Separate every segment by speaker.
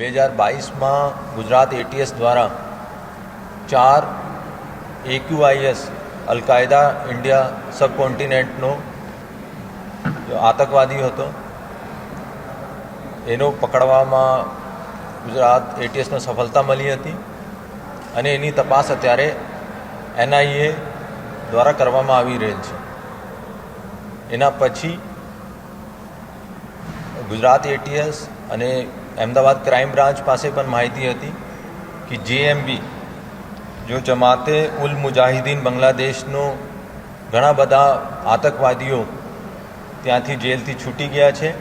Speaker 1: બે હજાર બાવીસમાં ગુજરાત એટીએસ દ્વારા ચાર એક્યુઆઈએસ અલકાયદા ઇન્ડિયા સબકોન્ટિનેન્ટનો આતંકવાદી હતો, એનો પકડવામાં ગુજરાત એટીએસને સફળતા મળી હતી અને એની તપાસ અત્યારે એનઆઈએ દ્વારા કરવામાં આવી રહેલ છે. એના પછી ગુજરાત એટીએસ અને અમદાવાદ ક્રાઇમ બ્રાન્ચ પાસે પણ માહિતી હતી કે જેએમબી જો જમાતે ઉલ મુજાહિદીન બાંગ્લાદેશનો ઘણા બધા આતંકવાદીઓ ત્યાંથી જેલથી છૂટી ગયા છે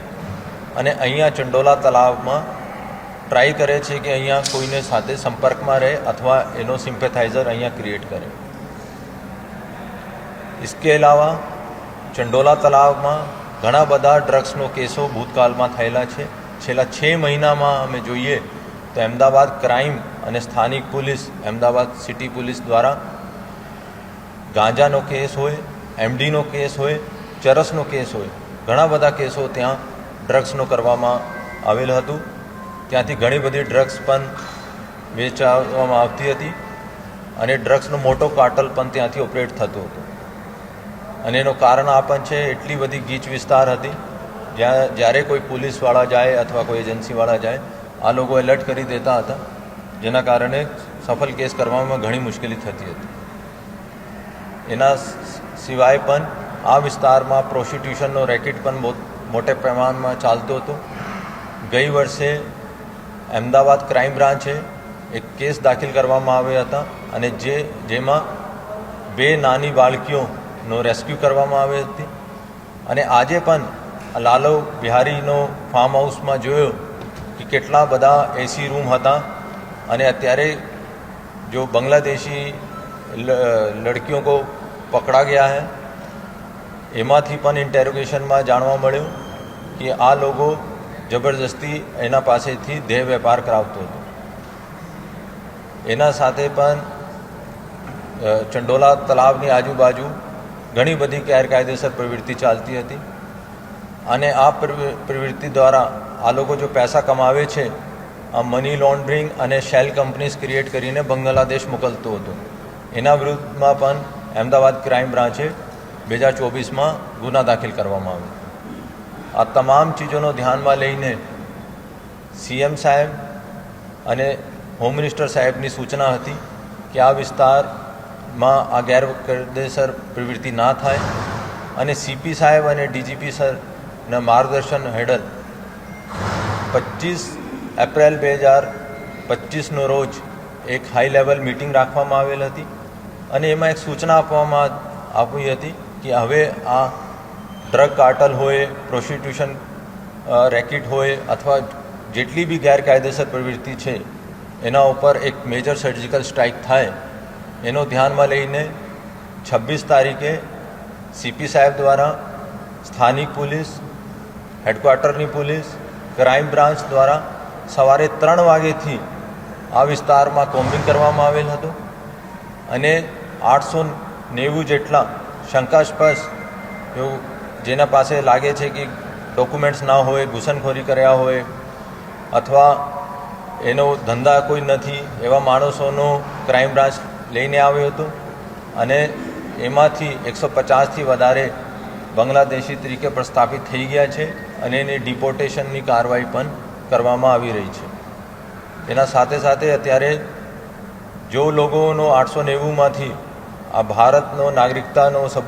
Speaker 1: અને અહીંયા ચંડોલા તલાવમાં ટ્રાય કરે છે કે અહીંયા કોઈને સાથે સંપર્કમાં રહે અથવા એનો સિમ્પેથાઇઝર અહીંયા ક્રિએટ કરે इसके અલાવા ચંડોલા તલાવમાં ઘણા બધા ડ્રગ્સનો કેસો ભૂતકાળમાં થયેલા છે છેલ્લા છ મહિનામાં અમે જોઈએ તો અમદાવાદ ક્રાઇમ અને સ્થાનિક પોલીસ, અમદાવાદ સિટી પોલીસ દ્વારા ગાંજાનો કેસ હોય, એમડીનો કેસ હોય, ચરસનો કેસ હોય, ઘણા બધા કેસો ત્યાં ડ્રગ્સનો કરવામાં આવેલ હતું. ત્યાંથી ઘણી બધી ડ્રગ્સ પણ વેચાવવામાં આવતી હતી અને ડ્રગ્સનો મોટો કાર્ટલ પણ ત્યાંથી ઓપરેટ થતો હતો. અને એનું કારણ આ પણ છે, એટલી બધી ગીચ વિસ્તાર હતી જ્યાં જ્યારે કોઈ પોલીસવાળા જાય અથવા કોઈ એજન્સીવાળા જાય, આ લોકો એલર્ટ કરી દેતા હતા, જેના કારણે સફળ કેસ કરવામાં ઘણી મુશ્કેલી થતી હતી. એના સિવાય પણ આ વિસ્તારમાં પ્રોસ્ટિટ્યુશનનો રેકેટ પણ બહુ મોટે પ્રમાણમાં ચાલતો હતો. ગઈ વર્ષે અમદાવાદ ક્રાઇમ બ્રાન્ચે એક કેસ દાખલ કરવામાં આવ્યા હતા અને જે, જેમાં બે નાની બાળકીઓનો રેસ્ક્યુ કરવામાં આવી હતી. અને આજે પણ લાલવ બિહારીનો ફાર્મ હાઉસમાં જોયો કે કેટલા બધા એસી રૂમ હતા અને અત્યારે જો બાંગ્લાદેશી લડકીઓ કો પકડા ગયા હૈ, એમાંથી પણ ઇન્ટેરોગેશનમાં જાણવા મળ્યું કે આ લોકો જબરજસ્તી એના પાસેથી દેહ વેપાર કરાવતો હતો. એના સાથે પણ ચંડોલા તલાવની આજુબાજુ ઘણી બધી ગેરકાયદેસર પ્રવૃત્તિ ચાલતી હતી. અને આ પ્રવૃત્તિ દ્વારા આ લોકો જો પૈસા કમાવે છે, આ મની લોન્ડરિંગ અને શેલ કંપનીઝ ક્રિએટ કરીને બાંગ્લાદેશ મોકલતો હતો. એના વિરુદ્ધમાં પણ અમદાવાદ ક્રાઇમ બ્રાન્ચે બે હજાર ચોવીસમાં ગુના દાખલ કરવામાં આવ્યો. આ તમામ ચીજોનો ધ્યાનમાં લઈને સીએમ સાહેબ અને હોમ મિનિસ્ટર સાહેબની સૂચના હતી કે આ વિસ્તારમાં આ ગેરકાયદેસર પ્રવૃત્તિ ના થાય. અને સીપી સાહેબ અને ડીજીપી સરના માર્ગદર્શન હેઠળ પચીસ એપ્રિલ બે હજાર પચીસનો રોજ એક હાઈ લેવલ મિટિંગ રાખવામાં આવેલ હતી અને એમાં એક સૂચના આપવામાં આપી હતી કે હવે આ ડ્રગ કાર્ટલ હોય પ્રોસ્ટિટ્યુશન રેકેટ હોય અથવા જેટલી બી ગેરકાયદેસર પ્રવૃત્તિ છે એના ઉપર એક મેજર સર્જિકલ સ્ટ્રાઇક થાય એનો ધ્યાનમાં લઈને છવ્વીસ તારીખે સીપી સાહેબ દ્વારા સ્થાનિક પોલીસ હેડક્વાર્ટરની પોલીસ, ક્રાઇમ બ્રાન્ચ દ્વારા સવારે ત્રણ વાગ્યેથી આ વિસ્તારમાં કોમ્બિંગ કરવામાં આવેલ હતું અને આઠસો નેવું જેટલા શંકાસ્પદ એવું જેના પાસે લાગે છે કે ડોક્યુમેન્ટ્સ ના હોય, ઘૂસણખોરી કર્યા હોય અથવા એનો ધંધા કોઈ નથી એવા માણસોનો ક્રાઇમ બ્રાન્ચ લઈને આવ્યો હતો અને એમાંથી એકસો પચાસથી વધારે બાંગ્લાદેશી તરીકે પ્રસ્થાપિત થઈ ગયા છે અને એની ડિપોર્ટેશનની કાર્યવાહી પણ કરવામાં આવી રહી છે. એના સાથે સાથે અત્યારે જો લોકોનો આઠસો નેવુંમાંથી આ ભારતનો નાગરિકતાનો સબૂત